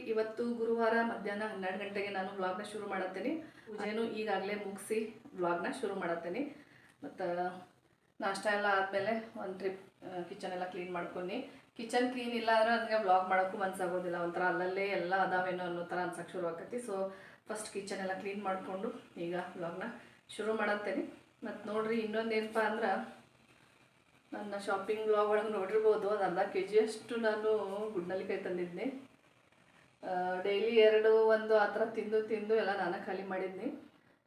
ಇವತ್ತು ಗುರುವಾರ ಮಧ್ಯಾಹ್ನ ಹನ್ನೆರಡು ಗಂಟೆಗೆ ನಾನು ವ್ಲಾಗ್ನ ಶುರು ಮಾಡತ್ತೀನಿ. ಪೂಜೆನೂ ಈಗಾಗಲೇ ಮುಗಿಸಿ ವ್ಲಾಗ್ನ ಶುರು ಮಾಡತ್ತೇನೆ. ಮತ್ತು, ನಾಷ್ಟ ಎಲ್ಲ ಆದಮೇಲೆ ಒಂದು ಟ್ರಿಪ್ ಕಿಚನ್ ಎಲ್ಲ ಕ್ಲೀನ್ ಮಾಡ್ಕೊಂಡು. ಕಿಚನ್ ಕ್ಲೀನ್ ಇಲ್ಲ ಅಂದ್ರೆ ನನಗೆ ವ್ಲಾಗ್ ಮಾಡೋಕ್ಕೂ ಮನ್ಸಾಗೋದಿಲ್ಲ. ಒಂಥರ ಅಲ್ಲಲ್ಲೇ ಎಲ್ಲ ಅದಾವೇನೋ ಅನ್ನೋ ಥರ ಅನ್ಸಕ್ಕೆ ಶುರು ಆಕತಿ. ಸೊ ಫಸ್ಟ್ ಕಿಚನ್ ಎಲ್ಲ ಕ್ಲೀನ್ ಮಾಡಿಕೊಂಡು ಈಗ ವ್ಲಾಗ್ನ ಶುರು ಮಾಡತ್ತೇನೆ. ಮತ್ತು ನೋಡ್ರಿ, ಇನ್ನೊಂದು ಏನಪ್ಪ ಅಂದ್ರೆ, ನನ್ನ ಶಾಪಿಂಗ್ ವ್ಲಾಗ್ ಒಳಗೆ ನೋಡಿರ್ಬೋದು. ಅದು ಅರ್ಧ ಕೆ ಜಿಯಷ್ಟು ನಾನು ಗುಡ್ನಲ್ಲಿಕಾಯಿ ತಂದಿದ್ದೆ ಡೈಲಿ ಎರಡು, ಒಂದು ಆ ಥರ ತಿಂದು ತಿಂದು ಎಲ್ಲ ನಾನು ಖಾಲಿ ಮಾಡಿದ್ನಿ.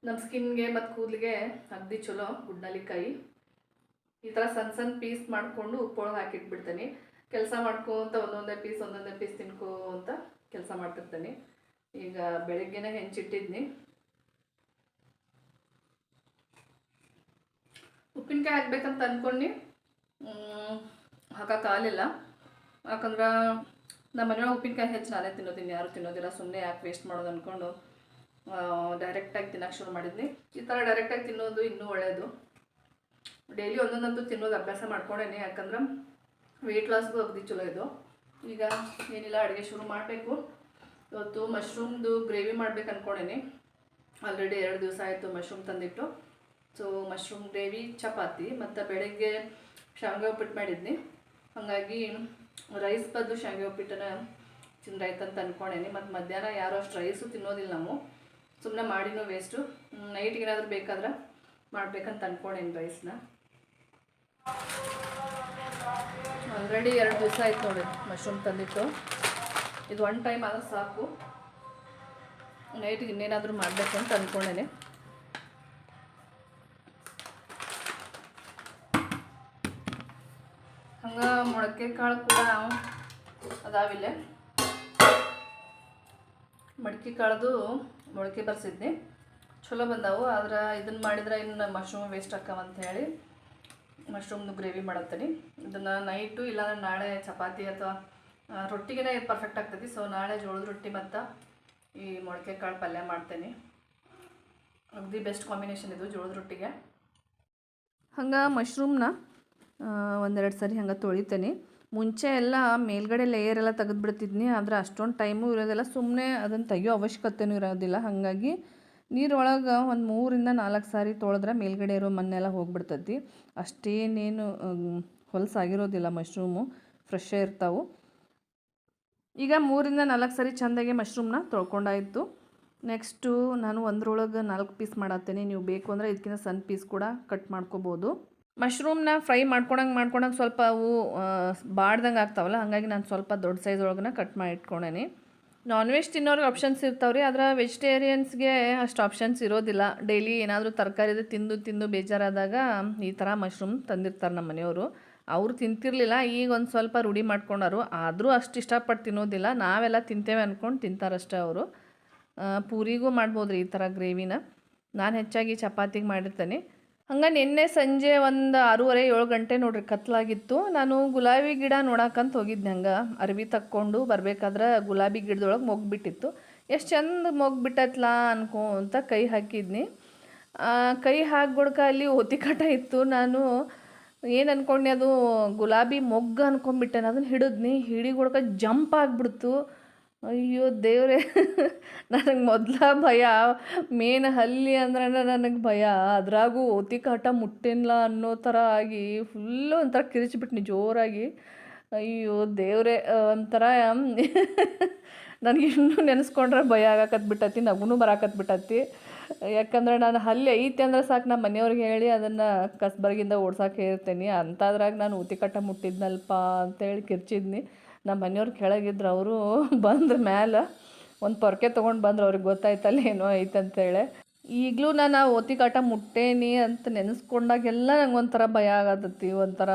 ನಮ್ಮ ಸ್ಕಿನ್ಗೆ ಮತ್ತು ಕೂದಲಿಗೆ ಅಗ್ದಿ ಚಲೋ ಗುಡ್ನಲ್ಲಿಕಾಯಿ ಈ ಥರ ಸಣ್ಣ ಸಣ್ಣ ಪೀಸ್ ಮಾಡಿಕೊಂಡು ಉಪ್ಪೊಳಗೆ ಹಾಕಿಟ್ಬಿಡ್ತೀನಿ. ಕೆಲಸ ಮಾಡ್ಕೊಂತ ಒಂದೊಂದೇ ಪೀಸ್ ಒಂದೊಂದೇ ಪೀಸ್ ತಿನ್ಕೋ ಅಂತ ಕೆಲಸ ಮಾಡ್ತಿರ್ತೀನಿ. ಈಗ ಬೆಳಗ್ಗೆನೇ ಹೆಂಚಿಟ್ಟಿದ್ನಿ. ಉಪ್ಪಿನಕಾಯಿ ಹಾಕ್ಬೇಕಂತ ಅಂದ್ಕೊಂಡು ಹಾಕೋಕ್ಕಾಗಲಿಲ್ಲ ಯಾಕಂದ್ರೆ ನಮ್ಮ ಮನೆಯೊಳಗೆ ಉಪ್ಪಿನಕಾಯಿ ಹೆಚ್ಚು ನಾನೇ ತಿನ್ನೋದಿನಿ ಯಾರು ತಿನ್ನೋದಿಲ್ಲ ಸುಮ್ಮನೆ ಯಾಕೆ ವೇಸ್ಟ್ ಮಾಡೋದು ಅಂದ್ಕೊಂಡು ಡೈರೆಕ್ಟಾಗಿ ತಿನ್ನೋಕೆ ಶುರು ಮಾಡಿದ್ನಿ. ಈ ಥರ ಡೈರೆಕ್ಟಾಗಿ ತಿನ್ನೋದು ಇನ್ನೂ ಒಳ್ಳೆಯದು ಡೈಲಿ ಒಂದೊಂದಂತೂ ತಿನ್ನೋದು ಅಭ್ಯಾಸ ಮಾಡ್ಕೊಂಡೇನೆ, ಯಾಕಂದ್ರೆ ವೆಯ್ಟ್ ಲಾಸ್ಗೂ ಅಗದಿ ಚಲೋ ಇದು. ಈಗ ಏನಿಲ್ಲ, ಅಡುಗೆ ಶುರು ಮಾಡಬೇಕು. ಇವತ್ತು ಮಶ್ರೂಮ್ದು ಗ್ರೇವಿ ಮಾಡ್ಬೇಕು ಅಂದ್ಕೊಂಡೇನಿ ಆಲ್ರೆಡಿ ಎರಡು ದಿವಸ ಆಯಿತು ಮಶ್ರೂಮ್ ತಂದಿಟ್ಟು. ಸೊ ಮಶ್ರೂಮ್ ಗ್ರೇವಿ ಚಪಾತಿ, ಮತ್ತು ಬೆಳಗ್ಗೆ ಶಾವಿಗೆ ಉಪ್ಪಿಟ್ಟು ಮಾಡಿದ್ನಿ. ಹಾಗಾಗಿ ರೈಸ್ ಬದಲು ಶಾವಿಗೆ ಉಪ್ಪಿಟ್ಟನ ತಿಂದ್ರಾಯ್ತಂತ ಅಂದ್ಕೊಂಡೇನಿ ಮತ್ತು ಮಧ್ಯಾಹ್ನ ಯಾರು ಅಷ್ಟು ರೈಸು ತಿನ್ನೋದಿಲ್ಲ ನಾವು ಸುಮ್ಮನೆ ಮಾಡಿನೂ ವೇಸ್ಟು ನೈಟ್ಗೆ ಏನಾದರೂ ಬೇಕಾದ್ರೆ ಮಾಡ್ಬೇಕಂತ ಅಂದ್ಕೊಂಡೇನಿ ರೈಸ್ನ. ಆಲ್ರೆಡಿ ಎರಡು ದಿವಸ ಆಯ್ತು ನೋಡಿ ಮಶ್ರೂಮ್ ತಂದಿತ್ತು. ಇದು ಒನ್ ಟೈಮ್ ಆದ್ರೆ ಸಾಕು. ನೈಟ್ಗೆ ಇನ್ನೇನಾದರೂ ಮಾಡಬೇಕು ಅಂತ ಅಂದ್ಕೊಂಡೇನೆ ಹಂಗೆ ಮೊಳಕೆ ಕಾಳು ಕೂಡ ಅದಾವಿಲ್ಲ. ಮಡಿಕೆ ಕಾಳದು ಮೊಳಕೆ ಬರ್ಸಿದ್ನಿ. ಚಲೋ ಬಂದಾವು, ಆದ್ರೆ ಇದನ್ನು ಮಾಡಿದ್ರೆ ಇನ್ನು ಮಶ್ರೂಮ್ ವೇಸ್ಟ್ ಅಂತ ಹೇಳಿ ಮಶ್ರೂಮ್ದು ಗ್ರೇವಿ ಮಾಡತ್ತೀನಿ. ಇದನ್ನು ನೈಟು ಇಲ್ಲಾಂದ್ರೆ ನಾಳೆ ಚಪಾತಿ ಅಥವಾ ರೊಟ್ಟಿಗೆ ಪರ್ಫೆಕ್ಟ್ ಆಗ್ತೈತಿ. ಸೊ ನಾಳೆ ಜೋಳದ ರೊಟ್ಟಿ ಮತ್ತು ಈ ಮೊಳಕೆ ಕಾಳು ಪಲ್ಯ ಮಾಡ್ತೇನೆ. ಅಗ್ದಿ ಬೆಸ್ಟ್ ಕಾಂಬಿನೇಷನ್ ಇದು ಜೋಳದ ರೊಟ್ಟಿಗೆ. ಹಂಗೆ ಮಶ್ರೂಮ್ನ ಒಂದೆರಡು ಸರಿ ಹಂಗೆ ತೊಳಿತೇನೆ. ಮುಂಚೆ ಎಲ್ಲ ಮೇಲ್ಗಡೆ ಲೇಯರ್ ಎಲ್ಲ ತೆಗೆದುಬಿಡ್ತಿದ್ನಿ, ಆದರೆ ಅಷ್ಟೊಂದು ಟೈಮು ಇರೋದಿಲ್ಲ. ಸುಮ್ಮನೆ ಅದನ್ನು ತೆಗಿಯೋ ಅವಶ್ಯಕತೆನೂ ಇರೋದಿಲ್ಲ. ಹಾಗಾಗಿ ನೀರೊಳಗೆ ಒಂದು ಮೂರಿಂದ ನಾಲ್ಕು ಸಾರಿ ತೊಳೆದ್ರೆ ಮೇಲ್ಗಡೆ ಇರೋ ಮಣ್ಣೆಲ್ಲ ಹೋಗ್ಬಿಡ್ತೈತಿ. ಅಷ್ಟೇನೇನು ಹೊಲಸಾಗಿರೋದಿಲ್ಲ ಮಶ್ರೂಮು ಫ್ರೆಶ್ಶೇ ಇರ್ತಾವೆ. ಈಗ ಮೂರಿಂದ ನಾಲ್ಕು ಸರಿ ಚೆಂದಾಗಿ ಮಶ್ರೂಮ್ನ ತೊಳ್ಕೊಂಡಾಯಿತು. ನೆಕ್ಸ್ಟು ನಾನು ಒಂದ್ರೊಳಗೆ ನಾಲ್ಕು ಪೀಸ್ ಮಾಡತ್ತೇನೆ. ನೀವು ಬೇಕು ಅಂದರೆ ಇದಕ್ಕಿಂತ ಸಣ್ಣ ಪೀಸ್ ಕೂಡ ಕಟ್ ಮಾಡ್ಕೋಬೋದು. ಮಶ್ರೂಮ್ನ ಫ್ರೈ ಮಾಡ್ಕೊಳಂಗೆ ಮಾಡ್ಕೊಳಂಗೆ ಸ್ವಲ್ಪ ಅವು ಬಾಡ್ದಂಗೆ ಆಗ್ತಾವಲ್ಲ, ಹಾಗಾಗಿ ನಾನು ಸ್ವಲ್ಪ ದೊಡ್ಡ ಸೈಜ್ ಒಳಗನ ಕಟ್ ಮಾಡಿ ಇಟ್ಕೊಂಡೇನಿ. ನಾನ್ ವೆಜ್ ತಿನ್ನೋರಿಗೆ ಆಪ್ಷನ್ಸ್ ಇರ್ತಾವೆ ರೀ ಆದ್ರೆ ವೆಜಿಟೇರಿಯನ್ಸ್ಗೆ ಅಷ್ಟು ಆಪ್ಷನ್ಸ್ ಇರೋದಿಲ್ಲ. ಡೈಲಿ ಏನಾದರೂ ತರಕಾರಿ ತಿಂದು ತಿಂದು ಬೇಜಾರಾದಾಗ ಈ ಥರ ಮಶ್ರೂಮ್ ತಂದಿರ್ತಾರೆ ನಮ್ಮ ಮನೆಯವರು. ಅವರು ತಿಂತಿರ್ಲಿಲ್ಲ, ಈಗ ಒಂದು ಸ್ವಲ್ಪ ರೂಢಿ ಮಾಡ್ಕೊಂಡಾರು. ಆದರೂ ಅಷ್ಟು ಇಷ್ಟಪಟ್ಟು ತಿನ್ನೋದಿಲ್ಲ, ನಾವೆಲ್ಲ ತಿಂತೇವೆ ಅಂದ್ಕೊಂಡು ತಿಂತಾರಷ್ಟೇ ಅವರು. ಪೂರಿಗೂ ಮಾಡ್ಬೋದು ರೀ ಈ ಥರ ಗ್ರೇವಿನ. ನಾನು ಹೆಚ್ಚಾಗಿ ಚಪಾತಿಗೆ ಮಾಡಿರ್ತೇನೆ. ಹಂಗೆ ನಿನ್ನೆ ಸಂಜೆ ಒಂದು ಆರೂವರೆ, ಏಳು ಗಂಟೆ ನೋಡ್ರಿ ಕತ್ಲಾಗಿತ್ತು. ನಾನು ಗುಲಾಬಿ ಗಿಡ ನೋಡಕ್ಕಂತ ಹೋಗಿದ್ದೆ ಹಂಗೆ. ಅರ್ವಿ ತಕ್ಕೊಂಡು ಬರ್ಬೇಕಾದ್ರೆ ಗುಲಾಬಿ ಗಿಡದೊಳಗೆ ಮೊಗ್ಬಿಟ್ಟಿತ್ತು. ಎಷ್ಟು ಚಂದ ಮೊಗ್ಬಿಟ್ಟತ್ಲ ಅನ್ಕೊಂತ ಕೈ ಹಾಕಿದ್ನಿ. ಕೈ ಹಾಕ್ಬಿಡ್ಕ ಅಲ್ಲಿ ಒತಿಕಟ ಇತ್ತು. ನಾನು ಏನು ಅನ್ಕೊಂಡೆ ಅದು ಗುಲಾಬಿ ಮೊಗ್ಗು ಅನ್ಕೊಂಡ್ಬಿಟ್ಟೆ ಅದನ್ನು ಹಿಡಿದ್ನಿ. ಹಿಡಿಗೊಡ್ಕ ಜಂಪ್ ಆಗಿಬಿಡ್ತು. ಅಯ್ಯೋ ದೇವರೇ, ನನಗೆ ಮೊದಲ ಭಯ. ಮೇನ್ ಹಲ್ಲಿ ಅಂದ್ರೆ ನನಗೆ ಭಯ. ಅದ್ರಾಗೂ ಒತಿಕಾಟ ಮುಟ್ಟಿಲ್ಲ ಅನ್ನೋ ಥರ ಆಗಿ ಫುಲ್ಲು ಒಂಥರ ಕಿರಿಚಿಬಿಟ್ನಿ ಜೋರಾಗಿ. ಅಯ್ಯೋ ದೇವರೇ ಒಂಥರ ನನಗೆ ಇನ್ನೂ ನೆನೆಸ್ಕೊಂಡ್ರೆ ಭಯ ಆಗಕತ್ ಬಿಟ್ಟತಿ, ನಗುನು ಬರಾಕತ್ ಬಿಟ್ಟತಿ. ಯಾಕಂದ್ರೆ ನಾನು ಹಲ್ಲಿ ಐತಿ ಅಂದ್ರೆ ಸಾಕು ನಮ್ಮ ಮನೆಯವ್ರಿಗೆ ಹೇಳಿ ಅದನ್ನು ಕಸ್ಬರ್ಗಿಂದ ಓಡ್ಸಕ್ಕೆ ಹೇಳ್ತೀನಿ. ಅಂಥದ್ರಾಗ ನಾನು ಉತಿಕಟ್ಟ ಮುಟ್ಟಿದ್ನಲ್ಪ ಅಂತೇಳಿ ಕಿರ್ಚಿದ್ನಿ. ನಮ್ಮ ಮನೆಯವ್ರು ಕೆಳಗಿದ್ರು, ಅವರು ಬಂದ್ರ ಮ್ಯಾಲ ಒಂದು ಪೊರ್ಕೆ ತೊಗೊಂಡು ಬಂದ್ರೆ, ಅವ್ರಿಗೆ ಗೊತ್ತಾಯ್ತಲ್ಲ ಏನೋ ಐತೆ ಅಂತೇಳಿ ಈಗಲೂ ನಾನು ಆ ಓತಿಕಾಟ ಮುಟ್ಟೇನಿ ಅಂತ ನೆನೆಸ್ಕೊಂಡಾಗೆಲ್ಲ ನಂಗೆ ಒಂಥರ ಭಯ ಆಗತ್ತತಿ ಒಂಥರ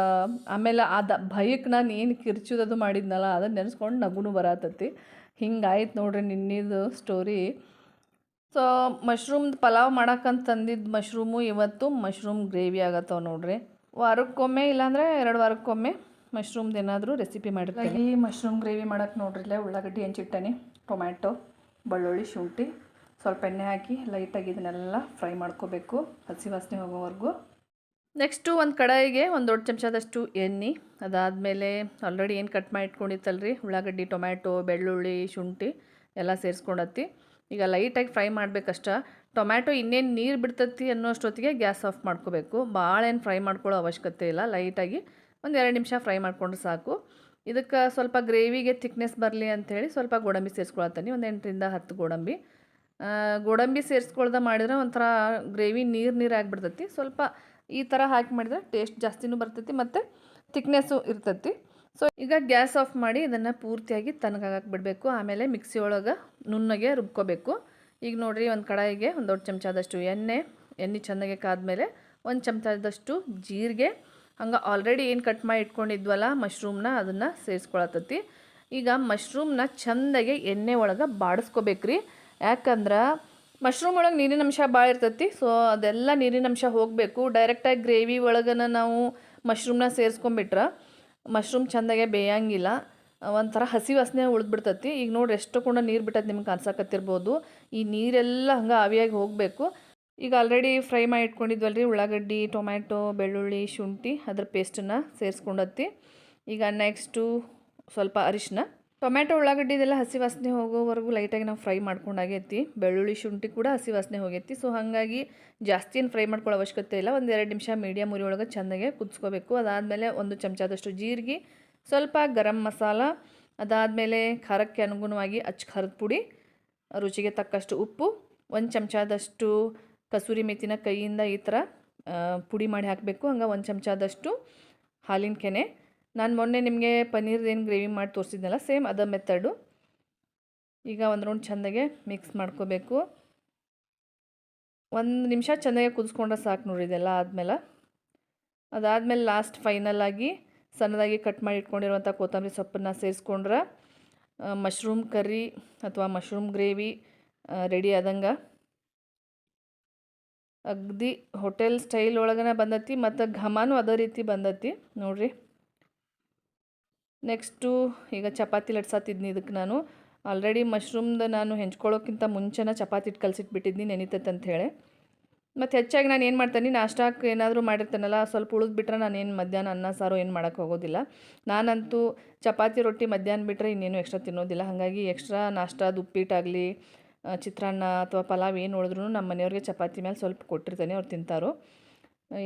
ಆಮೇಲೆ ಅದು ಭಯಕ್ಕೆ ನಾನು ಏನು ಕಿರ್ಚಿದದು ಮಾಡಿದ್ನಲ್ಲ ಅದನ್ನು ನೆನೆಸ್ಕೊಂಡು ನಗುನು ಬರತ್ತತಿ ಹಿಂಗಾಯ್ತು ನೋಡ್ರಿ ನಿನ್ನಿದು ಸ್ಟೋರಿ ಸೊ ಮಶ್ರೂಮ್ದು ಪಲಾವ್ ಮಾಡಕ್ಕಂತ ತಂದಿದ್ದ ಮಶ್ರೂಮು ಇವತ್ತು ಮಶ್ರೂಮ್ ಗ್ರೇವಿ ಆಗತ್ತವ ನೋಡ್ರಿ. ವಾರಕ್ಕೊಮ್ಮೆ ಇಲ್ಲಾಂದರೆ ಎರಡು ವಾರಕ್ಕೊಮ್ಮೆ ಮಶ್ರೂಮ್ದು ಏನಾದರೂ ರೆಸಿಪಿ ಮಾಡಿರ್ತೀನಿ. ಈ ಮಶ್ರೂಮ್ ಗ್ರೇವಿ ಮಾಡಕ್ಕೆ ನೋಡ್ರಿಲ್ಲೇ ಉಳ್ಳಾಗಡ್ಡಿ ಹೆಂಚಿಟ್ಟನಿ ಟೊಮ್ಯಾಟೊ, ಬೆಳ್ಳುಳ್ಳಿ, ಶುಂಠಿ, ಸ್ವಲ್ಪ ಎಣ್ಣೆ ಹಾಕಿ ಲೈಟಾಗಿ ಇದನ್ನೆಲ್ಲ ಫ್ರೈ ಮಾಡ್ಕೋಬೇಕು, ಹಸಿ ವಾಸನೆ ಹೋಗೋವರೆಗೂ. ನೆಕ್ಸ್ಟು ಒಂದು ಕಡಾಯಿಗೆ ಒಂದು ದೊಡ್ಡ ಚಮಚದಷ್ಟು ಎಣ್ಣೆ, ಅದಾದಮೇಲೆ ಆಲ್ರೆಡಿ ಏನು ಕಟ್ ಮಾಡಿ ಇಟ್ಕೊಂಡಿತ್ತಲ್ರಿ ಉಳ್ಳಾಗಡ್ಡಿ, ಟೊಮ್ಯಾಟೊ, ಬೆಳ್ಳುಳ್ಳಿ, ಶುಂಠಿ ಎಲ್ಲ ಸೇರಿಸ್ಕೊಂಡತ್ತಿ. ಈಗ ಲೈಟಾಗಿ ಫ್ರೈ ಮಾಡಬೇಕಷ್ಟ. ಟೊಮ್ಯಾಟೊ ಇನ್ನೇನು ನೀರು ಬಿಡ್ತತಿ ಅನ್ನೋ ಅಷ್ಟೊತ್ತಿಗೆ ಗ್ಯಾಸ್ ಆಫ್ ಮಾಡ್ಕೋಬೇಕು. ಭಾಳ ಏನು ಫ್ರೈ ಮಾಡ್ಕೊಳ್ಳೋ ಅವಶ್ಯಕತೆ ಇಲ್ಲ, ಲೈಟಾಗಿ ಒಂದು ಎರಡು ನಿಮಿಷ ಫ್ರೈ ಮಾಡಿಕೊಂಡು ಸಾಕು. ಇದಕ್ಕೆ ಸ್ವಲ್ಪ ಗ್ರೇವಿಗೆ ಥಿಕ್ನೆಸ್ ಬರಲಿ ಅಂಥೇಳಿ ಸ್ವಲ್ಪ ಗೋಡಂಬಿ ಸೇರಿಸ್ಕೊಳತ್ತೀನಿ. ಒಂದು ಎಂಟರಿಂದ ಹತ್ತು ಗೋಡಂಬಿ. ಗೋಡಂಬಿ ಸೇರಿಸ್ಕೊಳ್ದ ಮಾಡಿದ್ರೆ ಒಂಥರ ಗ್ರೇವಿ ನೀರು ನೀರು ಆಗಿಬಿಡ್ತೈತಿ. ಸ್ವಲ್ಪ ಈ ಥರ ಹಾಕಿ ಮಾಡಿದ್ರೆ ಟೇಸ್ಟ್ ಜಾಸ್ತಿನೂ ಬರ್ತೈತಿ ಮತ್ತು ಥಿಕ್ನೆಸ್ಸು ಇರ್ತೈತಿ. ಸೊ ಈಗ ಗ್ಯಾಸ್ ಆಫ್ ಮಾಡಿ ಇದನ್ನು ಪೂರ್ತಿಯಾಗಿ ತನಗಾಗಕ್ಕೆ ಬಿಡಬೇಕು. ಆಮೇಲೆ ಮಿಕ್ಸಿ ಒಳಗೆ ನುಣ್ಣಗೆ ರುಬ್ಕೋಬೇಕು. ಈಗ ನೋಡಿರಿ ಒಂದು ಕಡಾಯಿಗೆ ಒಂದು ದೊಡ್ಡ ಚಮಚದಷ್ಟು ಎಣ್ಣೆ ಎಣ್ಣೆ ಚೆನ್ನಾಗಿ ಕಾದ್ಮೇಲೆ ಒಂದು ಚಮಚದಷ್ಟು ಜೀರಿಗೆ ಹಂಗೆ ಆಲ್ರೆಡಿ ಏನು ಕಟ್ ಮಾಡಿ ಇಟ್ಕೊಂಡಿದ್ವಲ್ಲ ಮಶ್ರೂಮ್ನ ಅದನ್ನು ಸೇರಿಸ್ಕೊಳತತಿ ಈಗ ಮಶ್ರೂಮ್ನ ಚೆಂದಾಗೆ ಎಣ್ಣೆ ಒಳಗೆ ಬಾಡಿಸ್ಕೋಬೇಕ್ರಿ. ಯಾಕಂದ್ರೆ ಮಶ್ರೂಮ್ ಒಳಗೆ ನೀರಿನ ಅಂಶ ಭಾಳ ಇರ್ತೈತಿ ಸೊ ಅದೆಲ್ಲ ನೀರಿನ ಅಂಶ ಹೋಗಬೇಕು. ಡೈರೆಕ್ಟಾಗಿ ಗ್ರೇವಿ ಒಳಗನ ನಾವು ಮಶ್ರೂಮ್ನ ಸೇರಿಸ್ಕೊಂಬಿಟ್ರೆ ಮಶ್ರೂಮ್ ಚೆಂದಾಗೆ ಬೇಯಂಗಿಲ್ಲ. ಒಂಥರ ಹಸಿ ವಾಸನೆ ಉಳಿದ್ಬಿಡ್ತೈತಿ. ಈಗ ನೋಡ್ರಿ ಎಷ್ಟು ಕೂಡ ನೀರು ಬಿಟ್ಟೈತೆ ನಿಮ್ಗೆ ಅನ್ಸಕತ್ತಿರ್ಬೋದು ಈ ನೀರೆಲ್ಲ ಹಂಗೆ ಆವಿಯಾಗಿ ಹೋಗಬೇಕು. ಈಗ ಆಲ್ರೆಡಿ ಫ್ರೈ ಮಾಡಿ ಇಟ್ಕೊಂಡಿದ್ವಲ್ರಿ? ಉಳ್ಳಾಗಡ್ಡಿ, ಟೊಮ್ಯಾಟೊ, ಬೆಳ್ಳುಳ್ಳಿ, ಶುಂಠಿ ಅದ್ರ ಪೇಸ್ಟನ್ನು ಸೇರಿಸ್ಕೊಂಡತ್ತಿ. ಈಗ ನೆಕ್ಸ್ಟು ಸ್ವಲ್ಪ ಅರಿಶಿನ. ಟೊಮ್ಯಾಟೊ, ಉಳ್ಳಾಗಡ್ಡಿ ಇದೆಲ್ಲ ಹಸಿ ವಾಸನೆ ಹೋಗೋವರೆಗೂ ಲೈಟಾಗಿ ನಾವು ಫ್ರೈ ಮಾಡ್ಕೊಂಡಾಗೈತಿ. ಬೆಳ್ಳುಳ್ಳಿ, ಶುಂಠಿ ಕೂಡ ಹಸಿ ವಾಸನೆ ಹೋಗೈತಿ. ಸೊ ಹಾಗಾಗಿ ಜಾಸ್ತಿ ಏನು ಫ್ರೈ ಮಾಡ್ಕೊಳ್ಳೋ ಅವಶ್ಯಕತೆ ಇಲ್ಲ. ಒಂದು ಎರಡು ನಿಮಿಷ ಮೀಡಿಯಮ್ ಒಳಗೆ ಚೆಂದಾಗೆ ಕುದಿಸ್ಕೋಬೇಕು. ಅದಾದಮೇಲೆ ಒಂದು ಚಮಚದಷ್ಟು ಜೀರಿಗೆ, ಸ್ವಲ್ಪ ಗರಂ ಮಸಾಲ, ಅದಾದಮೇಲೆ ಖಾರಕ್ಕೆ ಅನುಗುಣವಾಗಿ ಅಚ್ಚ ಖಾರದ ಪುಡಿ, ರುಚಿಗೆ ತಕ್ಕಷ್ಟು ಉಪ್ಪು, ಒಂದು ಚಮಚದಷ್ಟು ಕಸೂರಿ ಮೆತ್ತಿನ ಕೈಯಿಂದ ಈ ಥರ ಪುಡಿ ಮಾಡಿ ಹಾಕಬೇಕು. ಹಂಗೆ ಒಂದು ಚಮಚದಷ್ಟು ಹಾಲಿನ ಕೆನೆ. ನಾನು ಮೊನ್ನೆ ನಿಮಗೆ ಪನ್ನೀರ್ದು ಏನು ಗ್ರೇವಿ ಮಾಡಿ ತೋರಿಸಿದ್ನಲ್ಲ, ಸೇಮ್ ಅದ ಮೆಥಡು. ಈಗ ಒಂದು ರೌಂಡ್ ಚೆಂದಾಗೆ ಮಿಕ್ಸ್ ಮಾಡ್ಕೋಬೇಕು. ಒಂದು ನಿಮಿಷ ಚೆನ್ನಾಗಿ ಕುದಿಸ್ಕೊಂಡ್ರೆ ಸಾಕು ನೋಡಿ ಇದೆಲ್ಲ ಆದಮೇಲೆ. ಅದಾದಮೇಲೆ ಲಾಸ್ಟ್ ಫೈನಲ್ ಆಗಿ ಸಣ್ಣದಾಗಿ ಕಟ್ ಮಾಡಿ ಇಟ್ಕೊಂಡಿರುವಂಥ ಕೊತ್ತಂಬರಿ ಸೊಪ್ಪನ್ನು ಸೇರಿಸ್ಕೊಂಡ್ರೆ ಮಶ್ರೂಮ್ ಕರ್ರಿ ಅಥವಾ ಮಶ್ರೂಮ್ ಗ್ರೇವಿ ರೆಡಿ ಆದಂಗೆ ಅಗ್ದಿ ಹೋಟೆಲ್ ಸ್ಟೈಲ್ ಒಳಗನೆ ಬಂದತಿ ಮತ್ತು ಘಮನೂ ಅದೇ ರೀತಿ ಬಂದತಿ. ನೋಡ್ರಿ. ನೆಕ್ಸ್ಟು ಈಗ ಚಪಾತಿ ಲಟ್ಸತ್ತಿದ್ನಿ ಇದಕ್ಕೆ ನಾನು. ಆಲ್ರೆಡಿ ಮಶ್ರೂಮ್ದ ನಾನು ಹೆಂಚ್ಕೊಳ್ಳೋಕ್ಕಿಂತ ಮುಂಚೆನ ಚಪಾತಿ ಇಟ್ಟು ಕಲಸಿಟ್ಬಿಟ್ಟಿದ್ನಿ ಅಂತ ಹೇಳಿ. ಮತ್ತು ಹೆಚ್ಚಾಗಿ ನಾನು ಏನು ಮಾಡ್ತೀನಿ ನಾಷ್ಟಕ್ಕೆ ಏನಾದರೂ ಮಾಡಿರ್ತೇನಲ್ಲ, ಸ್ವಲ್ಪ ಉಳಿದ್ಬಿಟ್ರೆ ನಾನು ಏನು ಮಧ್ಯಾಹ್ನ ಅನ್ನ, ಸಾರು ಏನು ಮಾಡೋಕ್ಕೆ ಹೋಗೋದಿಲ್ಲ. ನಾನಂತೂ ಚಪಾತಿ ರೊಟ್ಟಿ ಮಧ್ಯಾಹ್ನ ಬಿಟ್ಟರೆ ಇನ್ನೇನು ಎಕ್ಸ್ಟ್ರಾ ತಿನ್ನೋದಿಲ್ಲ. ಹಾಗಾಗಿ ಎಕ್ಸ್ಟ್ರಾ ನಾಷ್ಟಾದ ಉಪ್ಪಿಟ್ಟಾಗಲಿ ಚಿತ್ರಾನ್ನ ಅಥವಾ ಪಲಾವ್ ಏನು ಉಳಿದ್ರೂ ನಮ್ಮ ಮನೆಯವ್ರಿಗೆ ಚಪಾತಿ ಮೇಲೆ ಸ್ವಲ್ಪ ಕೊಟ್ಟಿರ್ತೇನೆ, ಅವ್ರು ತಿಂತಾರೋ.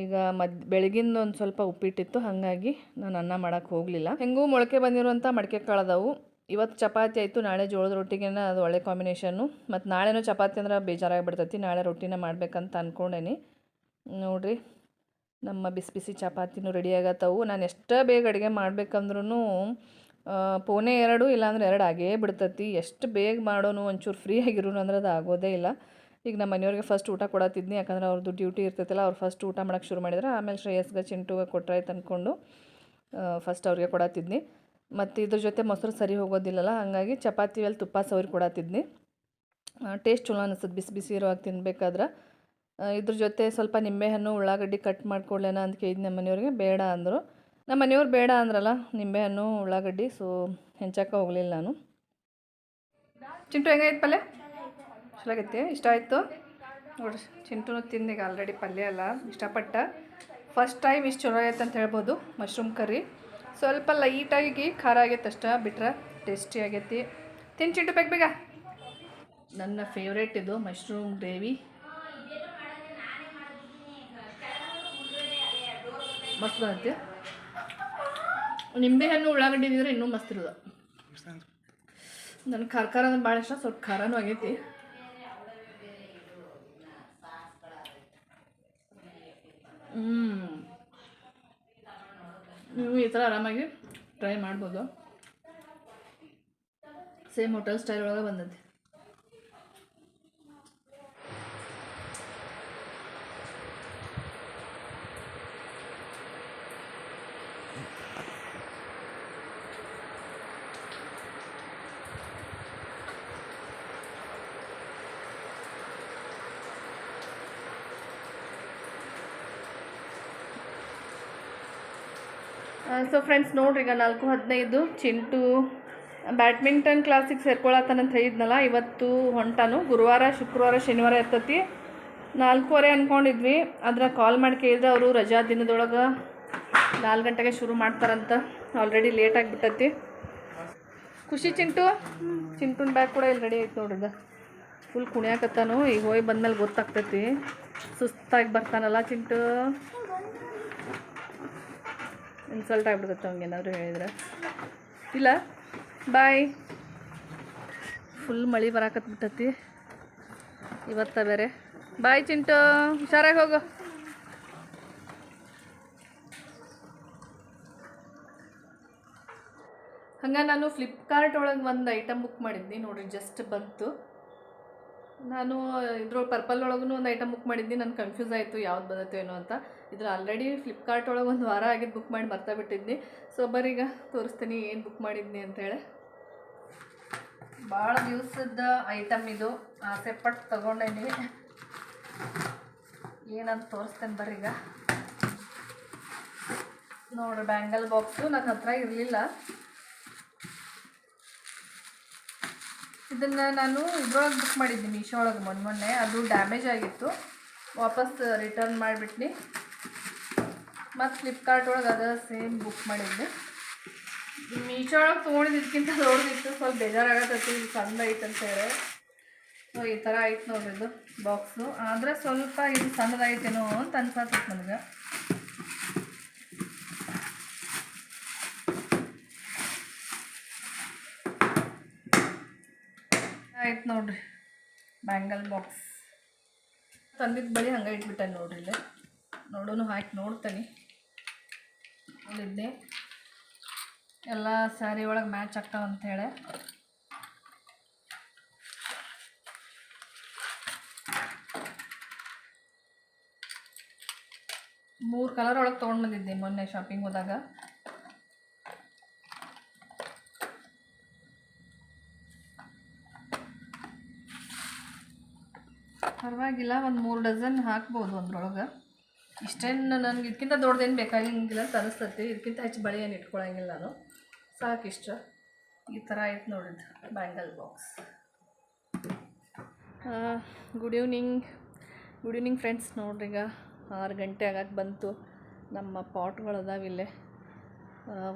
ಈಗ ಮದ್, ಬೆಳಗಿಂದ ಒಂದು ಸ್ವಲ್ಪ ಉಪ್ಪಿಟ್ಟಿತ್ತು, ಹಾಗಾಗಿ ನಾನು ಅನ್ನ ಮಾಡೋಕ್ಕೆ ಹೋಗಲಿಲ್ಲ. ಹೆಂಗೂ ಮೊಳಕೆ ಬಂದಿರುವಂಥ ಮಡಿಕೆ ಕಾಳದವು. ಇವತ್ತು ಚಪಾತಿ ಆಯಿತು, ನಾಳೆ ಜೋಳದ ರೊಟ್ಟಿಗೆನ, ಅದು ಒಳ್ಳೆ ಕಾಂಬಿನೇಷನ್ನು. ಮತ್ತು ನಾಳೆನೂ ಚಪಾತಿ ಅಂದ್ರೆ ಬೇಜಾರಾಗಿಬಿಡ್ತೈತಿ, ನಾಳೆ ರೊಟ್ಟಿನ ಮಾಡ್ಬೇಕಂತ ಅಂದ್ಕೊಂಡೇನಿ ನೋಡಿರಿ, ನಮ್ಮ ಬಿಸಿ ಬಿಸಿ ಚಪಾತಿನೂ ರೆಡಿ ಆಗತ್ತವು. ನಾನು ಎಷ್ಟೇ ಬೇಗ ಅಡುಗೆ ಮಾಡ್ಬೇಕಂದ್ರೂ ಪೋನೆ ಎರಡು ಇಲ್ಲಾಂದ್ರೆ ಎರಡು ಆಗೇ ಬಿಡ್ತತಿ. ಎಷ್ಟು ಬೇಗ ಮಾಡೋನು ಒಂಚೂರು ಫ್ರೀ ಆಗಿರೋನು ಅಂದ್ರೆ ಅದು ಆಗೋದೇ ಇಲ್ಲ. ಈಗ ನಮ್ಮ ಮನೆಯವ್ರಿಗೆ ಫಸ್ಟ್ ಊಟ ಕೊಡತ್ತಿದ್ನಿ, ಯಾಕಂದ್ರೆ ಅವ್ರದ್ದು ಡ್ಯೂಟಿ ಇರ್ತೈತಲ್ಲ, ಅವ್ರು ಫಸ್ಟ್ ಊಟ ಮಾಡೋಕ್ಕೆ ಶುರು ಮಾಡಿದ್ರೆ. ಆಮೇಲೆ ಶ್ರೇಯಸ್ಗೆ ಚಿಂಟುಗೆ ಕೊಟ್ರಾಯ್ತು ಅಂದ್ಕೊಂಡು ಫಸ್ಟ್ ಅವ್ರಿಗೆ ಕೊಡತ್ತಿದ್ನಿ. ಮತ್ತು ಇದ್ರ ಜೊತೆ ಮೊಸರು ಸರಿ ಹೋಗೋದಿಲ್ಲಲ್ಲ, ಹಾಗಾಗಿ ಚಪಾತಿ ಮೇಲೆ ತುಪ್ಪ ಸವರಿ ಕೊಡತ್ತಿದ್ನಿ. ಟೇಸ್ಟ್ ಚಲೋ ಅನಿಸ್ತದೆ ಬಿಸಿ ಬಿಸಿ ಇರೋವಾಗ ತಿನ್ಬೇಕಾದ್ರೆ. ಇದ್ರ ಜೊತೆ ಸ್ವಲ್ಪ ನಿಂಬೆಹಣ್ಣು ಉಳ್ಳಾಗಡ್ಡಿ ಕಟ್ ಮಾಡ್ಕೊಳ್ಳೋಣ ಅಂತ ಕೇಳಿದ್ನಿ ನಮ್ಮ ಮನೆಯವ್ರಿಗೆ, ಬೇಡ ಅಂದರು. ನಮ್ಮ ಮನೆಯವ್ರು ಬೇಡ ಅಂದ್ರಲ್ಲ ನಿಂಬೆಹಣ್ಣು ಉಳ್ಳಾಗಡ್ಡಿ ಸೊ ಹೆಂಚಕ್ಕೆ ಹೋಗಲಿಲ್ಲ ನಾನು. ಚಿಂಟು ಹೆಂಗಾಯ್ತು ಪಲ್ಯ? ಚಲೋ ಆಗೈತಿ ಇಷ್ಟ ಆಯಿತು? ನೋಡ್ರಿ, ಚಿಂಟುನು ತಿಂದೀಗ ಆಲ್ರೆಡಿ ಪಲ್ಯ ಅಲ್ಲ ಇಷ್ಟಪಟ್ಟ. ಫಸ್ಟ್ ಟೈಮ್ ಇಷ್ಟು ಚಲೋ ಆಗೈತೆ ಅಂತ ಹೇಳ್ಬೋದು ಮಶ್ರೂಮ್ ಕರಿ ಸ್ವಲ್ಪ ಲೈಟಾಗಿ ಖಾರ ಆಗೈತೆ ಅಷ್ಟ, ಬಿಟ್ರೆ ಟೇಸ್ಟಿ ಆಗೈತಿ. ತಿನ್ ಚಿಂಟು ಬೇಗ ಬೇಗ ನನ್ನ ಫೇವ್ರೇಟ್ ಇದು ಮಶ್ರೂಮ್ ಗ್ರೇವಿ ಮಸ್ತ್ ಬಂದೈತಿ. ನಿಂಬೆಹಣ್ಣು ಉಳ್ಳಾಗಡ್ಡಿ ಇದ್ರೆ ಇನ್ನೂ ಮಸ್ತ್ ಇರೋದು. ನನಗೆ ಖಾರ ಖಾರ ಅಂದ್ರೆ ಭಾಳ ಇಷ್ಟ, ಸ್ವಲ್ಪ ಖಾರನೂ ಆಗೈತಿ. ಹ್ಞೂ ನೀವು ಈ ಥರ ಆರಾಮಾಗಿ ಟ್ರೈ ಮಾಡ್ಬೋದು. ಸೇಮ್ ಹೋಟೆಲ್ ಸ್ಟೈಲ್ ಒಳಗೆ ಬಂದೈತಿ. ಸೊ ಫ್ರೆಂಡ್ಸ್ ನೋಡ್ರಿ ಈಗ ನಾಲ್ಕು ಹದಿನೈದು, ಚಿಂಟು, ಬ್ಯಾಡ್ಮಿಂಟನ್ ಕ್ಲಾಸಿಗೆ ಸೇರ್ಕೊಳತ್ತಾನಂತ ಹೇಳಿದ್ನಲ್ಲ, ಇವತ್ತು ಹೊಂಟಾನು. ಗುರುವಾರ, ಶುಕ್ರವಾರ, ಶನಿವಾರ ಇರ್ತತಿ. ನಾಲ್ಕೂವರೆ ಅಂದ್ಕೊಂಡಿದ್ವಿ ಆದ್ರೆ ಕಾಲ್ ಮಾಡಿ ಕೇಳಿದ್ರೆ ಅವರು ರಜಾ ದಿನದೊಳಗೆ ನಾಲ್ಕು ಗಂಟೆಗೆ ಶುರು ಮಾಡ್ತಾರಂತ. ಆಲ್ರೆಡಿ ಲೇಟ್ ಆಗಿಬಿಟ್ಟತಿ. ಖುಷಿ ಚಿಂಟು? ಚಿಂಟುನ್ ಬ್ಯಾಗ್ ಕೂಡ ಇಲ್ಲಿ ರೆಡಿ ಆಯ್ತು ನೋಡಿದ ಫುಲ್ ಕುಣಿಯಾಕತ್ತಾನು. ಈಗ ಹೋಗಿ ಬಂದ್ಮೇಲೆ ಗೊತ್ತಾಗ್ತೈತಿ. ಸುಸ್ತಾಗಿ ಬರ್ತಾನಲ್ಲ ಚಿಂಟು. ಇನ್ಸಲ್ಟ್ ಆಗ್ಬಿಡ್ತೈತೆ ಅವ್ನಿಗೆ ಏನಾದರೂ ಹೇಳಿದ್ರೆ. ಇಲ್ಲ ಬಾಯ್ ಫುಲ್ ಮಳೆ ಬರಾಕತ್ಬಿಟ್ಟತಿ. ಇವತ್ತ ಬೇರೆ. ಬಾಯ್ ಚಿಂಟು. ಹುಷಾರಾಗಿ ಹೋಗು. ಹಂಗೆ ನಾನು ಫ್ಲಿಪ್ಕಾರ್ಟ್ ಒಳಗೆ ಒಂದು ಐಟಮ್ ಬುಕ್ ಮಾಡಿದ್ನಿ ನೋಡಿರಿ ಜಸ್ಟ್ ಬಂತು. ನಾನು ಇದ್ರೊಳಗೆ ಪರ್ಪಲ್ ಒಳಗೂ ಒಂದು ಐಟಮ್ ಬುಕ್ ಮಾಡಿದ್ನಿ ನಾನು ಕನ್ಫ್ಯೂಸ್ ಆಯಿತು ಯಾವ್ದು ಬಂದತ್ತೋ ಏನೋ ಅಂತ. ಇದ್ರ ಆಲ್ರೆಡಿ ಫ್ಲಿಪ್ಕಾರ್ಟ್ ಒಳಗೆ ಒಂದು ವಾರ ಆಗಿದ್ದು ಬುಕ್ ಮಾಡಿ ಮರ್ತಾ ಬಿಟ್ಟಿದ್ನಿ. ಸೊ ಬರೀಗ ತೋರಿಸ್ತೀನಿ ಏನು ಬುಕ್ ಮಾಡಿದ್ನಿ ಅಂತೇಳಿ ಭಾಳ ದಿವಸದ ಐಟಮ್ ಇದು. ಆಸೆ ಪಟ್ಟು ತಗೊಂಡೇನಿ. ಏನಂತ ತೋರಿಸ್ತೇನೆ ಬರೀಗ ನೋಡ್ರಿ ಬ್ಯಾಂಗಲ್ ಬಾಕ್ಸು ನನ್ನ ಹತ್ರ ಇರಲಿಲ್ಲ. ಇದನ್ನು ನಾನು ಇದ್ರೊಳಗೆ ಬುಕ್ ಮಾಡಿದ್ದೆ ಮೀಶೋ ಒಳಗೆ ಮೊನ್ನೆ ಮೊನ್ನೆ. ಅದು ಡ್ಯಾಮೇಜ್ ಆಗಿತ್ತು. ವಾಪಸ್ ರಿಟರ್ನ್ ಮಾಡಿಬಿಟ್ನಿ. ಮತ್ತು ಫ್ಲಿಪ್ಕಾರ್ಟ್ ಒಳಗೆ ಅದ ಸೇಮ್ ಬುಕ್ ಮಾಡಿದ್ದೆ ಮೀಶೋ ಒಳಗೆ ತೊಗೊಂಡಿದ್ದಕ್ಕಿಂತ ನೋಡಿದ್ದು ಸ್ವಲ್ಪ ಬೇಜಾರಾಗತ್ತೈತಿ, ಇದು ಸಣ್ಣ ಐತೆ ಅಂತ ಹೇಳಿ. ಸೊ ಈ ಥರ ಐತೆ ನೋಡ್ರಿ ಇದು ಬಾಕ್ಸು ಆದರೆ ಸ್ವಲ್ಪ ಇದು ಸಣ್ಣದೈತೇನೋ ಅಂತ ಅನ್ಸತ್ತೈತೆ ನನಗೆ. ಆಯ್ತು ನೋಡ್ರಿ. ಬ್ಯಾಂಗಲ್ ಬಾಕ್ಸ್ ತಂದಿದ್ದ ಬಳಿ ಹಂಗೆ ಇಟ್ಬಿಟ್ಟೆ ನೋಡ್ರಿ ಇಲ್ಲಿ. ನೋಡೋನು ಹಾಕಿ ನೋಡ್ತೇನೆ. ಅಲ್ಲಿದ್ದೆ ಎಲ್ಲ ಸ್ಯಾರಿ ಒಳಗೆ ಮ್ಯಾಚ್ ಆಗ್ತಾವ ಅಂತೇಳಿ ಮೂರು ಕಲರ್ ಒಳಗೆ ತೊಗೊಂಡು ಬಂದಿದ್ದೆ ಮೊನ್ನೆ ಶಾಪಿಂಗ್ ಹೋದಾಗ. ಪರವಾಗಿಲ್ಲ, ಒಂದು ಮೂರು ಡಜನ್ ಹಾಕ್ಬೋದು ಒಂದ್ರೊಳಗೆ ಇಷ್ಟೇನು ನನಗೆ ಇದಕ್ಕಿಂತ ದೊಡ್ಡದೇನು ಬೇಕಾಗಿಲ್ಲ ಅಂತ ಅನಿಸ್ತೈತಿ. ಇದಕ್ಕಿಂತ ಹೆಚ್ಚು ಬಳೆ ಏನು ಇಟ್ಕೊಳಂಗಿಲ್ಲ ನಾನು ಸಾಕಿಷ್ಟ ಈ ಥರ ಆಯ್ತು ನೋಡಿದ್ದು bangle box. Good evening good evening friends ನೋಡ್ರಿ ಈಗ ಆರು ಗಂಟೆ ಆಗಕ್ಕೆ ಬಂತು. ನಮ್ಮ ಪಾಟ್ಗಳು ಅದಾವ ಇಲ್ಲೇ.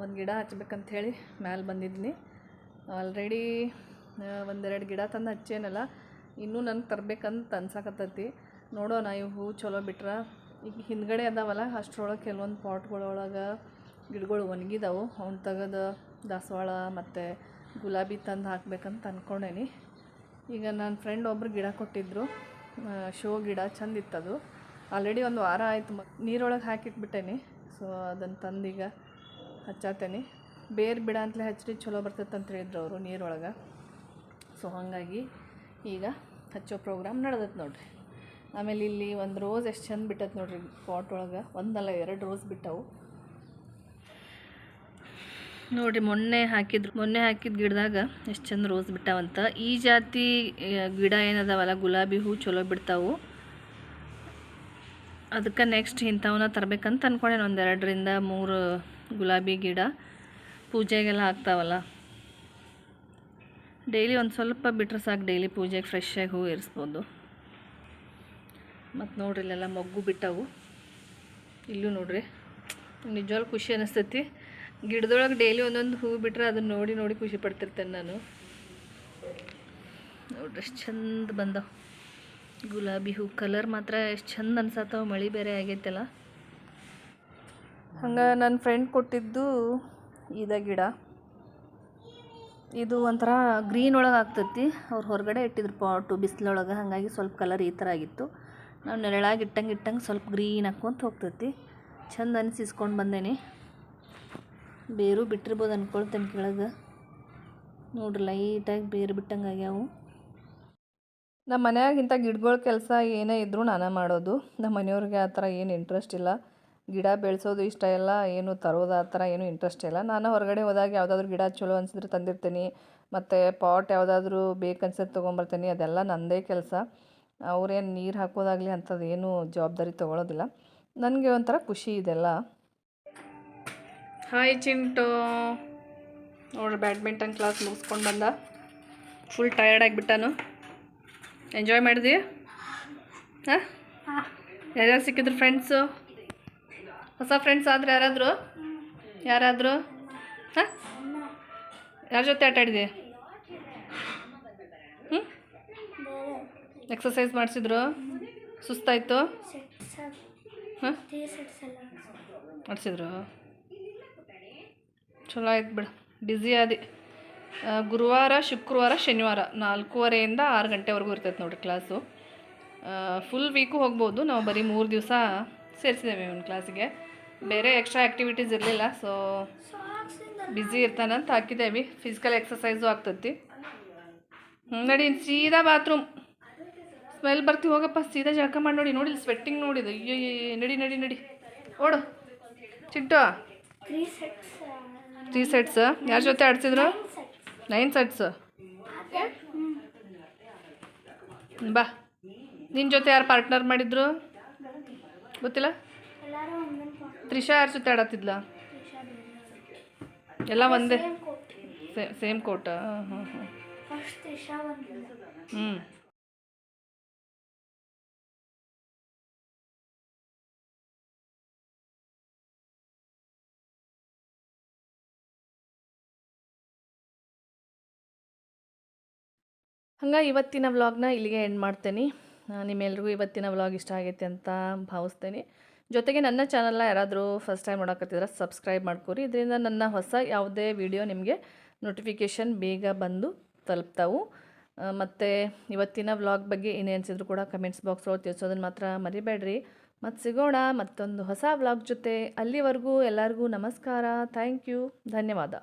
ಒಂದು ಗಿಡ ಹಚ್ಬೇಕಂತ ಹೇಳಿ ಮ್ಯಾಲೆ ಬಂದಿದ್ನಿ. ಆಲ್ರೆಡಿ ಒಂದೆರಡು ಗಿಡ ತಂದು ಹಚ್ಚೇನಲ್ಲ. ಇನ್ನೂ ನನಗೆ ತರಬೇಕಂತ ಅನ್ಸಕತ್ತೈತಿ. ನೋಡೋಣ ಇವು ಹೂ ಚಲೋ ಬಿಟ್ರೆ. ಈಗ ಹಿಂದ್ಗಡೆ ಅದಾವಲ್ಲ, ಅಷ್ಟ್ರೊಳಗೆ ಕೆಲವೊಂದು ಪಾಟ್ಗಳೊಳಗೆ ಗಿಡಗಳು ಒಣಗಿದಾವು. ಅವ್ನು ತೆಗೆದು ದಾಸವಾಳ ಮತ್ತು ಗುಲಾಬಿ ತಂದು ಹಾಕ್ಬೇಕಂತ ಅಂದ್ಕೊಂಡೇನಿ ಈಗ ನನ್ನ ಫ್ರೆಂಡ್ ಒಬ್ರು ಗಿಡ ಕೊಟ್ಟಿದ್ದರು ಶೋ ಗಿಡ ಚಂದ ಇತ್ತದು. ಆಲ್ರೆಡಿ ಒಂದು ವಾರ ಆಯಿತು ಮ, ನೀರೊಳಗೆ ಹಾಕಿಟ್ಬಿಟ್ಟೇನಿ. ಸೊ ಅದನ್ನು ತಂದೀಗ ಹಚ್ಚಾತೇನಿ. ಬೇರೆ ಬಿಡ ಅಂತಲೇ ಹಚ್ಚಿರಿ ಚಲೋ ಬರ್ತೈತೆ ಅಂತ ಹೇಳಿದ್ರು ಅವರು ನೀರೊಳಗೆ. ಸೊ, ಹಾಗಾಗಿ ಈಗ ಹಚ್ಚೋ ಪ್ರೋಗ್ರಾಮ್ ನಡೆದೈತೆ ನೋಡಿರಿ. ಆಮೇಲೆ ಇಲ್ಲಿ ಒಂದು ರೋಸ್ ಎಷ್ಟು ಚಂದ ಬಿಟ್ಟೈತೆ ನೋಡಿರಿ ಪಾಟ್ ಒಳಗೆ. ಒಂದಲ್ಲ ಎರಡು ರೋಸ್ ಬಿಟ್ಟವು. ನೋಡಿರಿ ಮೊನ್ನೆ ಹಾಕಿದ್ರು ಮೊನ್ನೆ ಹಾಕಿದ ಗಿಡದಾಗ ಎಷ್ಟು ಚಂದ ರೋಸ್ ಬಿಟ್ಟಾವಂತ. ಈ ಜಾತಿ ಗಿಡ ಏನದಾವಲ್ಲ, ಗುಲಾಬಿ ಹೂ ಚಲೋ ಬಿಡ್ತಾವು. ಅದಕ್ಕೆ ನೆಕ್ಸ್ಟ್ ಇಂಥವನ್ನ ತರಬೇಕಂತ ಅಂದ್ಕೊಂಡೇನು ಒಂದು ಎರಡರಿಂದ ಮೂರು ಗುಲಾಬಿ ಗಿಡ. ಪೂಜೆಗೆಲ್ಲ ಹಾಕ್ತಾವಲ್ಲ. ಡೈಲಿ ಒಂದು ಸ್ವಲ್ಪ ಬಿಟ್ಟರೆ ಸಾಕು, ಡೈಲಿ ಪೂಜೆಗೆ ಫ್ರೆಶ್ ಆಗಿ ಹೂ ಇರಿಸ್ಬೋದು. ಮತ್ತು ನೋಡ್ರಿ, ಇಲ್ಲೆಲ್ಲ ಮೊಗ್ಗು ಬಿಟ್ಟವು. ಇಲ್ಲೂ ನೋಡ್ರಿ, ನಿಜವಾಗ್ಲೂ ಖುಷಿ ಅನ್ನಿಸ್ತೈತಿ ಗಿಡದೊಳಗೆ ಡೈಲಿ ಒಂದೊಂದು ಹೂ ಬಿಟ್ಟರೆ ಅದನ್ನ ನೋಡಿ ನೋಡಿ ಖುಷಿ ಪಡ್ತಿರ್ತೇನೆ ನಾನು. ನೋಡ್ರಿ, ಎಷ್ಟು ಚಂದ ಬಂದವು. ಗುಲಾಬಿ ಹೂ, ಕಲರ್ ಮಾತ್ರ ಎಷ್ಟು ಚಂದ ಅನ್ಸತ್ತವ ಮಳೆ ಬೇರೆ ಆಗೈತಲ್ಲ. ಹಂಗೆ ನನ್ನ ಫ್ರೆಂಡ್ ಕೊಟ್ಟಿದ್ದು ಇದ ಗಿಡ. ಇದು ಒಂಥರ ಗ್ರೀನ್ ಒಳಗೆ ಆಗ್ತೈತಿ. ಅವ್ರು ಹೊರಗಡೆ ಇಟ್ಟಿದ್ರು ಪಾಟು ಬಿಸಿಲೊಳಗೆ. ಹಾಗಾಗಿ ಸ್ವಲ್ಪ ಕಲರ್ ಈ ಥರ ಆಗಿತ್ತು. ನಾವು ನೆರಳಾಗಿ ಇಟ್ಟಂಗೆ ಇಟ್ಟಂಗೆ ಸ್ವಲ್ಪ ಗ್ರೀನ್ ಹಾಕ್ಕೊಂತ ಹೋಗ್ತೈತಿ. ಚಂದ ಅನಿಸಿಸ್ಕೊಂಡು ಬಂದೇನೆ. ಬೇರು ಬಿಟ್ಟಿರ್ಬೋದು ಅನ್ಕೊಳ್ತೇನೆ ಕೆಳಗೆ. ನೋಡ್ರಿ ಲೈಟಾಗಿ ಬೇರು ಬಿಟ್ಟಂಗೆ ಆಗ್ಯಾವು. ನಮ್ಮ ಮನ್ಯಾಗ ಇಂಥ ಗಿಡಗಳ ಕೆಲಸ ಏನೇ ಇದ್ದರೂ ನಾನೇ ಮಾಡೋದು. ನಮ್ಮ ಮನೆಯವ್ರಿಗೆ ಆ ಥರ ಏನು ಇಂಟ್ರೆಸ್ಟ್ ಇಲ್ಲ. ಗಿಡ ಬೆಳೆಸೋದು ಇಷ್ಟ ಇಲ್ಲ ಏನು ತರೋದು ಆ ಥರ ಏನು ಇಂಟ್ರೆಸ್ಟ್ ಇಲ್ಲ. ನಾನು ಹೊರಗಡೆ ಹೋದಾಗ ಯಾವುದಾದ್ರೂ ಗಿಡ ಚಲೋ ಅನಿಸಿದ್ರೆ ತಂದಿರ್ತೀನಿ. ಮತ್ತು ಪಾಟ್ ಯಾವುದಾದ್ರೂ ಬೇಕನ್ಸಿದ್ರೆ ತೊಗೊಂಬರ್ತೀನಿ. ಅದೆಲ್ಲ ನನ್ನದೇ ಕೆಲಸ. ಅವ್ರೇನು ನೀರು ಹಾಕೋದಾಗಲಿ ಅಂಥದ್ದು ಏನೂ ಜವಾಬ್ದಾರಿ ತೊಗೊಳೋದಿಲ್ಲ. ನನಗೆ ಒಂಥರ ಖುಷಿ ಇದೆಲ್ಲ. ಹಾಯ್ ಚಿಂಟು. ನೋಡ್ರಿ ಬ್ಯಾಡ್ಮಿಂಟನ್ ಕ್ಲಾಸ್ ಮುಗಿಸ್ಕೊಂಡು ಬಂದ. Full tired ಆಗಿಬಿಟ್ಟಾನು. ಎಂಜಾಯ್ ಮಾಡಿದ್ವಿ ಹಾಂ? ಯಾರ್ಯಾರು ಸಿಕ್ಕಿದ್ರು ಫ್ರೆಂಡ್ಸು ಹೊಸ ಫ್ರೆಂಡ್ಸ್ ಆದ್ರೆ ಯಾರಾದರೂ? ಯಾರಾದರೂ? ಹಾಂ? ಯಾರ ಜೊತೆ ಆಟ ಆಡಿದೆ ಹ್ಞೂ ಎಕ್ಸಸೈಸ್ ಮಾಡಿಸಿದ್ರು? ಸುಸ್ತಾಯಿತು? ಹಾಂ? ಮಾಡಿಸಿದ್ರು? ಚಲೋ ಆಯ್ತು ಬಿಡು. ಬ್ಯುಸಿ ಆದಿ. ಗುರುವಾರ, ಶುಕ್ರವಾರ, ಶನಿವಾರ ನಾಲ್ಕೂವರೆಯಿಂದ ಆರು ಗಂಟೆವರೆಗೂ ಇರ್ತೈತೆ ನೋಡಿರಿ ಕ್ಲಾಸು ಫುಲ್ ವೀಕು ಹೋಗ್ಬೋದು. ನಾವು ಬರೀ ಮೂರು ದಿವಸ ಸೇರಿಸಿದ್ದೇವೆ ಒಂದು ಕ್ಲಾಸಿಗೆ. ಬೇರೆ ಎಕ್ಸ್ಟ್ರಾ ಆ್ಯಕ್ಟಿವಿಟೀಸ್ ಇರಲಿಲ್ಲ ಸೊ ಬ್ಯುಸಿ ಇರ್ತಾನಂತ ಹಾಕಿದ್ದೇವೆ. ಫಿಸಿಕಲ್ ಎಕ್ಸಸೈಸು ಆಗ್ತತಿ. ನಡಿ, ಸೀದಾ ಬಾತ್ರೂಮ್ ಸ್ಮೆಲ್ ಬರ್ತೀವಿ ಹೋಗಪ್ಪ, ಸೀದಾ ಜಳಕ ಮಾಡಿ ನೋಡಿ ನೋಡಿ ಸ್ವೆಟ್ಟಿಂಗ್ ನೋಡಿದ್ದು ಅಯ್ಯೋ ನಡಿ ನಡಿ ನಡಿ. ಓಡು. ಚಿಟ್ಟು. ತ್ರೀ ಸೆಟ್ಸ್ ಯಾರ ಜೊತೆ ಆಡ್ಸಿದ್ರು? ನೈನ್ ಸೆಟ್ಸ್ ಬಾ. ನಿನ್ನ ಜೊತೆ ಯಾರು ಪಾರ್ಟ್ನರ್ ಮಾಡಿದ್ರು? ಗೊತ್ತಿಲ್ಲ? ತ್ರಿಷಾ ಯಾರ ಜೊತೆ ಆಡತ್ತಿದ್ಲ? ಎಲ್ಲ ಒಂದೇ? ಸೇಮ್ ಕೋಟ ಹಾಂ ಹಾಂ ಫಸ್ಟ್ ತ್ರಿಷಾ ಬಂದಿಲ್ಲ ಹ್ಞೂ ಹಂಗೆ ಇವತ್ತಿನ ವ್ಲಾಗ್ನ ಇಲ್ಲಿಗೆ ಎಂಡ್ ಮಾಡ್ತೇನೆ. ನಿಮ್ಮೆಲ್ರಿಗೂ ಇವತ್ತಿನ ವ್ಲಾಗ್ ಇಷ್ಟ ಆಗೈತೆ ಅಂತ ಭಾವಿಸ್ತೇನೆ. ಜೊತೆಗೆ ನನ್ನ ಚಾನಲ್ನ ಯಾರಾದರೂ ಫಸ್ಟ್ ಟೈಮ್ ನೋಡಕತ್ತಿದ್ರೆ ಸಬ್ಸ್ಕ್ರೈಬ್ ಮಾಡ್ಕೊರಿ. ಇದರಿಂದ ನನ್ನ ಹೊಸ ಯಾವುದೇ ವಿಡಿಯೋ ನಿಮಗೆ ನೋಟಿಫಿಕೇಷನ್ ಬೇಗ ಬಂದು ತಲುಪ್ತಾವು. ಮತ್ತು ಇವತ್ತಿನ ವ್ಲಾಗ್ ಬಗ್ಗೆ ಏನೇ ಅನಿಸಿದ್ರು ಕೂಡ ಕಮೆಂಟ್ಸ್ ಬಾಕ್ಸ್ ಒಳಗೆ ತಿಳಿಸೋದನ್ನು ಮಾತ್ರ ಮರಿಬೇಡ್ರಿ. ಮತ್ತು ಸಿಗೋಣ ಮತ್ತೊಂದು ಹೊಸ ವ್ಲಾಗ್ ಜೊತೆ. ಅಲ್ಲಿವರೆಗೂ ಎಲ್ಲರಿಗೂ ನಮಸ್ಕಾರ. ಥ್ಯಾಂಕ್ ಯು ಧನ್ಯವಾದ.